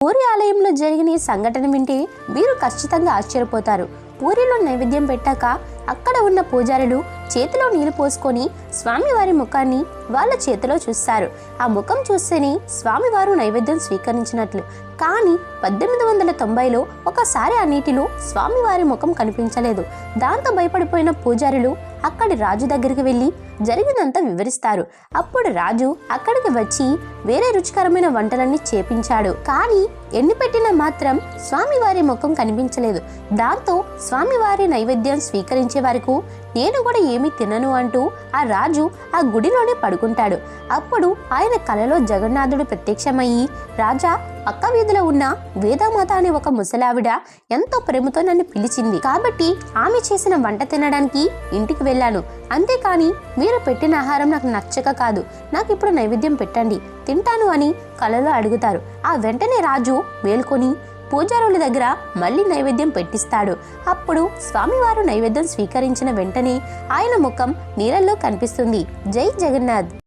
పూరి ఆలయంలో జరిగిన ఈ సంఘటన వింటే మీరు ఖచ్చితంగా ఆశ్చర్యపోతారు. పూరిలో నైవేద్యం పెట్టాక అక్కడ ఉన్న పూజారులు చేతిలో నీళ్ళు పోసుకొని స్వామివారి ముఖాన్ని వాళ్ళ చేతిలో చూస్తారు. ఆ ముఖం చూస్తేనే స్వామివారు నైవేద్యం స్వీకరించినట్లు. కానీ పద్దెనిమిది వందల తొంభైలో ఒకసారి ఆ నీటిలో స్వామివారి ముఖం కనిపించలేదు. దాంతో భయపడిపోయిన పూజారులు అక్కడి రాజు దగ్గరికి వెళ్ళి జరిగినంత వివరిస్తారు. అప్పుడు రాజు అక్కడికి వచ్చి వేరే రుచికరమైన వంటలన్నీ చేపించాడు. కానీ ఎన్ని పెట్టినా మాత్రం స్వామివారి ముఖం కనిపించలేదు. దాంతో స్వామివారి నైవేద్యం స్వీకరించే వరకు నేను కూడా ఏమీ తినను అంటూ ఆ రాజు ఆ గుడిలోనే పడుకుంటాడు. అప్పుడు ఆయన కలలో జగన్నాథుడు ప్రత్యక్షమయ్యి రాజా పక్క వీధిలో ఉన్న వేదమాత అనే ఒక ముసలావిడ ఎంతో ప్రేమతో నన్ను పిలిచింది. కాబట్టి ఆమె చేసిన వంట తినడానికి ఇంటికి వెళ్ళాను. అంతేకాని మీరు పెట్టిన ఆహారం నాకు నచ్చక కాదు. నాకు ఇప్పుడు నైవేద్యం పెట్టండి. తింటాను అని కలలో అడుగుతారు. ఆ వెంటనే రాజు మేల్కొని పూజారుల దగ్గర మళ్ళీ నైవేద్యం పెట్టిస్తాడు. అప్పుడు స్వామివారు నైవేద్యం స్వీకరించిన వెంటనే ఆయన ముఖం నీళ్ళల్లో కనిపిస్తుంది. జై జగన్నాథ్!